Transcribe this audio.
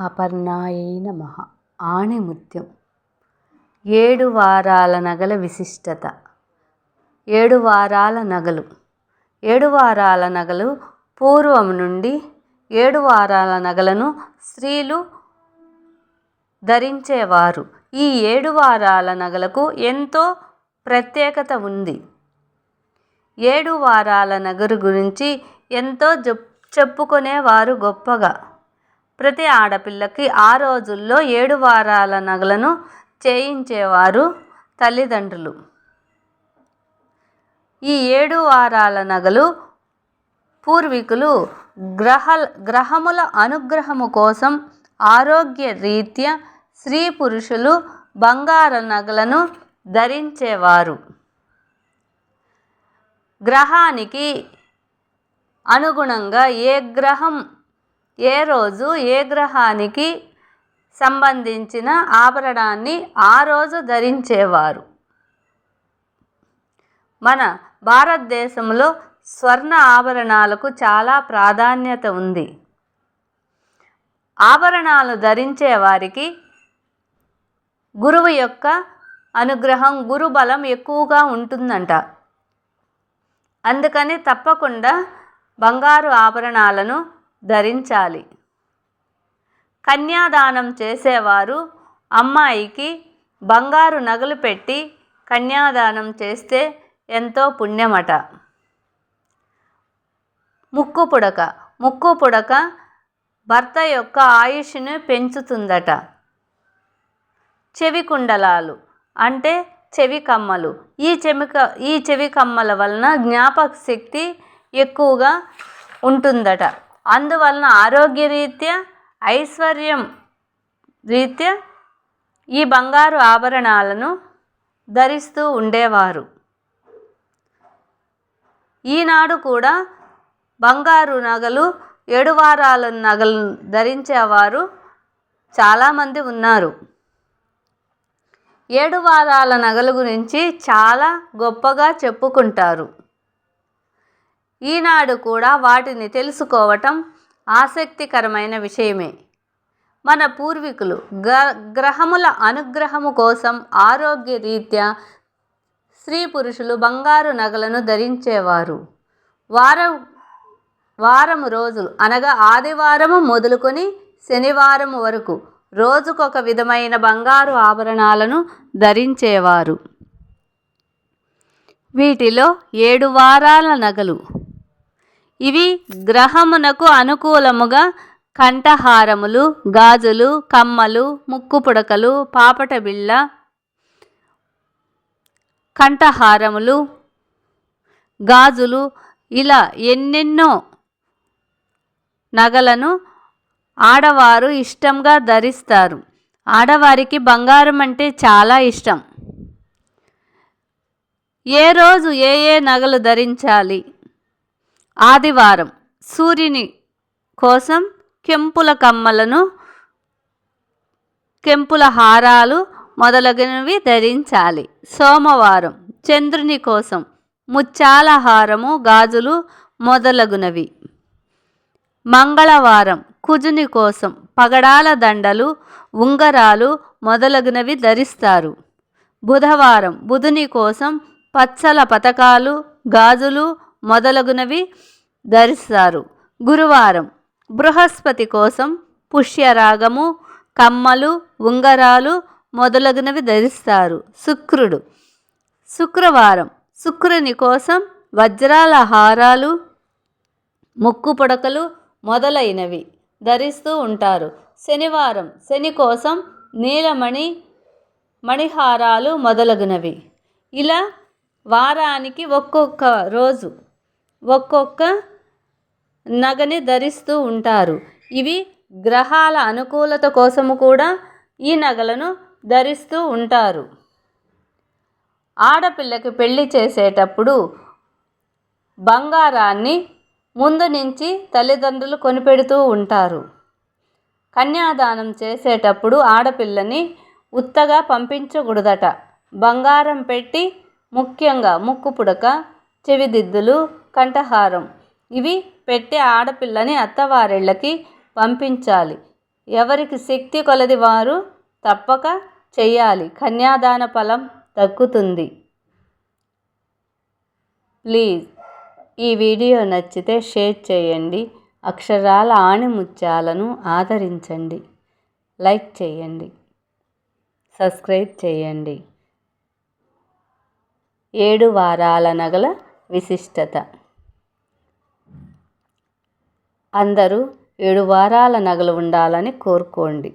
అపర్ణాయై నమ. ఆణిముత్యం ఏడు వారాల నగల విశిష్టత. ఏడు వారాల నగలు. ఏడు వారాల నగలు పూర్వం నుండి ఏడు వారాల నగలను స్త్రీలు ధరించేవారు. ఈ ఏడు వారాల నగలకు ఎంతో ప్రత్యేకత ఉంది. ఏడు వారాల నగరు గురించి ఎంతో చెప్ చెప్పుకునేవారు గొప్పగా. ప్రతి ఆడపిల్లకి ఆ రోజుల్లో ఏడు వారాల నగలను చేయించేవారు తల్లిదండ్రులు. ఈ ఏడు వారాల నగలు పూర్వీకులు గ్రహ గ్రహముల అనుగ్రహము కోసం ఆరోగ్య రీత్యా స్త్రీ పురుషులు బంగార నగలను ధరించేవారు. గ్రహానికి అనుగుణంగా ఏ గ్రహం ఏ రోజు ఏ గ్రహానికి సంబంధించిన ఆభరణాన్ని ఆ రోజు ధరించేవారు? మన భారతదేశంలో స్వర్ణ ఆభరణాలకు చాలా ప్రాధాన్యత ఉంది. ఆభరణాలు ధరించే వారికి గురువు యొక్క అనుగ్రహం గురుబలం ఎక్కువగా ఉంటుందంట. అందుకని తప్పకుండా బంగారు ఆభరణాలను ధరించాలి. కన్యాదానం చేసేవారు అమ్మాయికి బంగారు నగలు పెట్టి కన్యాదానం చేస్తే ఎంతో పుణ్యమట. ముక్కు పుడక ముక్కు పుడక భర్త యొక్క ఆయుష్ను పెంచుతుందట. చెవి కుండలాలు అంటే చెవి కమ్మలు. ఈ చెమిక ఈ చెవి కమ్మల వలన జ్ఞాపక శక్తి ఎక్కువగా ఉంటుందట. అందువలన ఆరోగ్యరీత్యా ఐశ్వర్యం రీత్యా ఈ బంగారు ఆభరణాలను ధరిస్తూ ఉండేవారు. ఈనాడు కూడా బంగారు నగలు ఏడు వారాల నగలు ధరించేవారు చాలామంది ఉన్నారు. ఏడు వారాల నగల గురించి చాలా గొప్పగా చెప్పుకుంటారు. ఈనాడు కూడా వాటిని తెలుసుకోవటం ఆసక్తికరమైన విషయమే. మన పూర్వీకులు గ గ్రహముల అనుగ్రహము కోసం ఆరోగ్య రీత్యా స్త్రీ పురుషులు బంగారు నగలను ధరించేవారు. వారం వారము రోజులు అనగా ఆదివారము మొదలుకొని శనివారం వరకు రోజుకొక విధమైన బంగారు ఆభరణాలను ధరించేవారు. వీటిలో ఏడు వారాల నగలు ఇవి గ్రహమునకు అనుకూలముగా కంఠహారములు గాజులు కమ్మలు ముక్కు పుడకలు పాపట బిళ్ళ కంఠహారములు గాజులు ఇలా ఎన్నెన్నో నగలను ఆడవారు ఇష్టంగా ధరిస్తారు. ఆడవారికి బంగారం అంటే చాలా ఇష్టం. ఏ రోజు ఏ ఏ నగలు ధరించాలి? ఆదివారం సూర్యుని కోసం కెంపుల కమ్మలను కెంపుల హారాలు మొదలగునవి ధరించాలి. సోమవారం చంద్రుని కోసం ముత్యాల హారము గాజులు మొదలగునవి. మంగళవారం కుజుని కోసం పగడాల దండలు ఉంగరాలు మొదలగునవి ధరిస్తారు. బుధవారం బుధుని కోసం పచ్చల పథకాలు గాజులు మొదలగునవి ధరిస్తారు. గురువారం బృహస్పతి కోసం పుష్యరాగము కమ్మలు ఉంగరాలు మొదలగునవి ధరిస్తారు. శుక్రుడు శుక్రవారం శుక్రుని కోసం వజ్రాల హారాలు ముక్కు పుడకలు మొదలైనవి ధరిస్తూ ఉంటారు. శనివారం శని కోసం నీలమణి మణిహారాలు మొదలగునవి. ఇలా వారానికి ఒక్కొక్క రోజు ఒక్కొక్క నగని ధరిస్తూ ఉంటారు. ఇవి గ్రహాల అనుకూలత కోసము కూడా ఈ నగలను ధరిస్తూ ఉంటారు. ఆడపిల్లకి పెళ్ళి చేసేటప్పుడు బంగారాన్ని ముందు నుంచి తల్లిదండ్రులు కొనిపెడుతూ ఉంటారు. కన్యాదానం చేసేటప్పుడు ఆడపిల్లని ఉత్తగా పంపించకూడదట. బంగారం పెట్టి ముఖ్యంగా ముక్కు పుడక చెవిదిద్దులు కంఠహారం. ఇవి పెట్టే ఆడపిల్లని అత్తవారిళ్ళకి పంపించాలి. ఎవరికి శక్తి కొలది వారు తప్పక చెయ్యాలి. కన్యాదాన ఫలం తగ్గుతుంది ప్లీజ్ ఈ వీడియో నచ్చితే షేర్ చేయండి. అక్షరాల ఆణిముత్యాలను ఆదరించండి. లైక్ చేయండి. సబ్స్క్రైబ్ చేయండి. ఏడు వారాల నగల విశిష్టత. అందరూ ఏడు వారాల నగలు ఉండాలని కోరుకోండి.